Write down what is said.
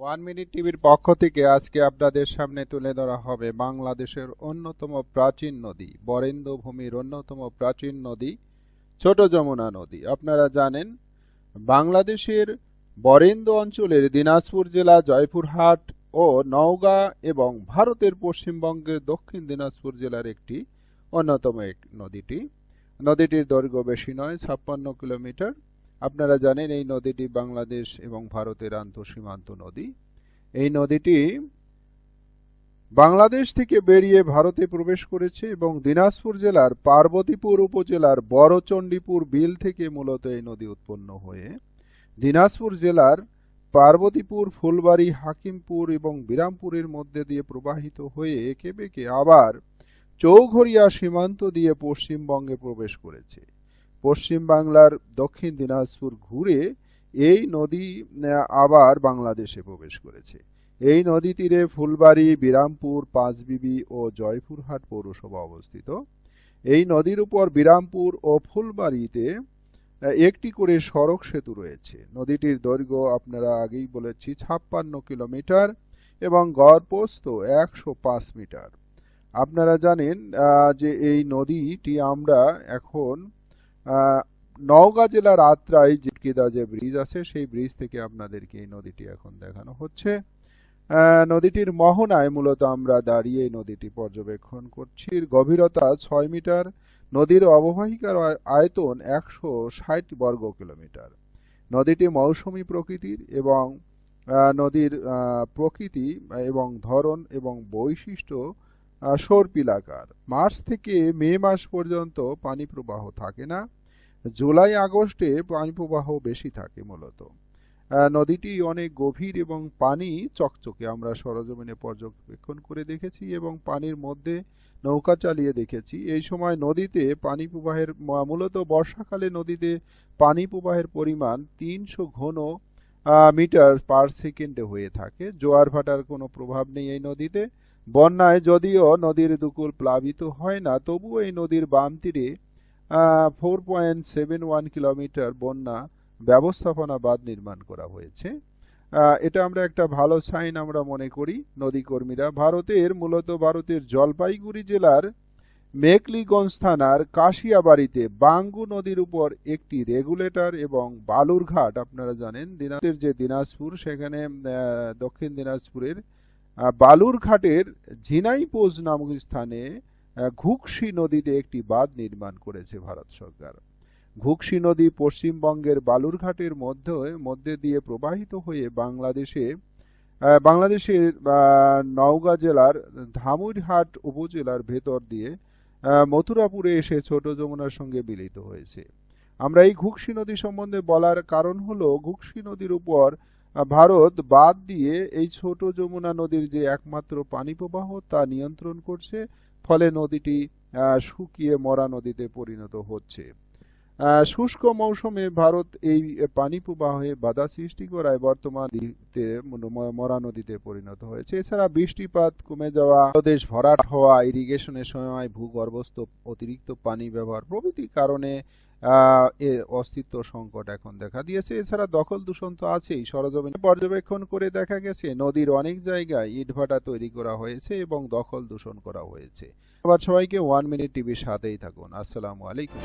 One minute টিভির পক্ষ থেকে আজকে আপনাদের সামনে তুলে ধরা হবে বাংলাদেশের অন্যতম প্রাচীন নদী বরেন্দ্র ভূমির অন্যতম প্রাচীন নদী, ছোট যমুনা নদী। আপনারা জানেন, বাংলাদেশের বরেন্দ্র অঞ্চলের দিনাজপুর জেলা, জয়পুরহাট ও নওগাঁ এবং ভারতের পশ্চিমবঙ্গের দক্ষিণ দিনাজপুর জেলার একটি অন্যতম এক নদীটি। নদীটির দৈর্ঘ্য বেশি নয়, ছাপ্পান্ন কিলোমিটার। আপনারা জানেন এই নদীটি বাংলাদেশ এবং ভারতের আন্তঃসীমান্ত নদী। এই নদীটি বাংলাদেশ থেকে বেরিয়ে ভারতে প্রবেশ করেছে এবং দিনাজপুর জেলার পার্বতীপুর উপজেলার বড়চণ্ডীপুর বিল থেকে মূলত এই নদী উৎপন্ন হয়ে দিনাজপুর জেলার পার্বতীপুর, ফুলবাড়ি, হাকিমপুর এবং বিরামপুরের মধ্যে দিয়ে প্রবাহিত হয়ে একে বেঁকে আবার চৌঘরিয়া সীমান্ত দিয়ে পশ্চিমবঙ্গে প্রবেশ করেছে। পশ্চিম বাংলার দক্ষিণ দিনাজপুর ঘুরে এই নদী আবার বাংলাদেশে প্রবেশ করেছে। এই নদী তীরে ফুলবাড়ি, বিরামপুর, পাঁচবিবি ও জয়পুরহাট পৌরসভা অবস্থিত। এই নদীর উপর বিরামপুর ও ফুলবাড়িতে একটি করে সড়ক সেতু রয়েছে। নদীটির দৈর্ঘ্য আপনারা আগেই বলেছি ছাপ্পান্ন কিলোমিটার এবং গড় প্রস্থ একশো পাঁচ মিটার। আপনারা জানেন যে এই নদীটি আমরা এখন নওগাঁ জেলার আত্রাই জিটকিদা যে ব্রিজ আছে, সেই ব্রিজ থেকে আপনাদেরকে এই নদীটি এখন দেখানো হচ্ছে। নদীটির মোহনায় মূলত আমরা দাঁড়িয়ে নদীটি পর্যবেক্ষণ করছি। গভীরতা ছয় মিটার, নদীর অববাহিকার আয়- আয়তন একশো ষাট বর্গ কিলোমিটার। নদীটি মৌসুমী প্রকৃতির এবং নদীর প্রকৃতি এবং ধরন এবং বৈশিষ্ট্য সর্পিলাকার মার্চ থেকে মে মাস পর্যন্ত পানি প্রবাহ থাকে না। জুলাই, আগস্টে পানি প্রবাহ বেশি থাকে মূলত। নদীটি অনেক গভীর এবং পানি চকচকে। আমরা সরজমিনে পর্যবেক্ষণ করে দেখেছি এবং পানির মধ্যে নৌকা চালিয়ে দেখেছি। এই সময় নদীতে পানি প্রবাহের মূলত বর্ষাকালে নদীতে পানি প্রবাহের পরিমাণ তিনশো ঘন মিটার পার সেকেন্ডে হয়ে থাকে। জোয়ার ভাটার কোনো প্রভাব নেই এই নদীতে। বন্যায় যদিও নদীর দুকুল প্লাবিত হয় না, তবুও এই নদীর বাম তীরে four point seven one kilometre বন্যা ব্যবস্থাপনা বাঁধ নির্মাণ করা হয়েছে। এটা আমরা একটা ভালো সাইন আমরা মনে করি নদী কর্মীরা ভারতের, মূলত ভারতের জলপাইগুড়ি জেলার মেকলিগঞ্জ থানার কাশিয়াবাড়িতে বাঙ্গু নদীর উপর একটি রেগুলেটর এবং বালুরঘাট, আপনারা জানেন দিনাজপুরের যে দিনাজপুর, সেখানে দক্ষিণ দিনাজপুরের বালুরঘাটের ঝিনাইপোজ নামক স্থানে ঘুকসি নদীতে একটি বাঁধ নির্মাণ করেছে ভারত সরকার। ঘুকসি নদী পশ্চিমবঙ্গের বালুরঘাটের মধ্যে মধ্যে দিয়ে প্রবাহিত হয়ে বাংলাদেশে বাংলাদেশের নওগাঁ জেলার ধামুরহাট উপজেলার ভেতর দিয়ে মথুরাপুরে এসে ছোট যমুনার সঙ্গে মিলিত হয়েছে। আমরা এই ঘুকসি নদী সম্বন্ধে বলার কারণ হলো ঘুকসি নদীর উপর ভারত বাদ দিয়ে এই ছোট যমুনা নদীর যে একমাত্র পানি প্রবাহ তা নিয়ন্ত্রণ করছে, ফলে নদীটি শুকিয়ে মরা নদীতে পরিণত হচ্ছে। শুষ্ক মৌসুমে ভারত এই পানি প্রবাহে বাধা সৃষ্টি করায় বর্তমান মরা নদীতে পরিণত হয়েছে। এছাড়া বৃষ্টিপাত কমে যাওয়া প্রদেশ ভরাট হওয়া, ইরিগেশনের সময় ভূগর্ভস্থ অতিরিক্ত পানি ব্যবহার প্রভৃতি কারণে অস্তিত্ব সংকট এখন দেখা দিয়েছে। এছাড়া দখল দূষণ তো আছেই। সরজমিনে পর্যবেক্ষণ করে দেখা গেছে, নদীর অনেক জায়গায় ইটভাটা তৈরি করা হয়েছে এবং দখল দূষণ করা হয়েছে। আবার সবাইকে ওয়ান মিনিট টিভির সাথেই থাকুন। আসসালামু আলাইকুম.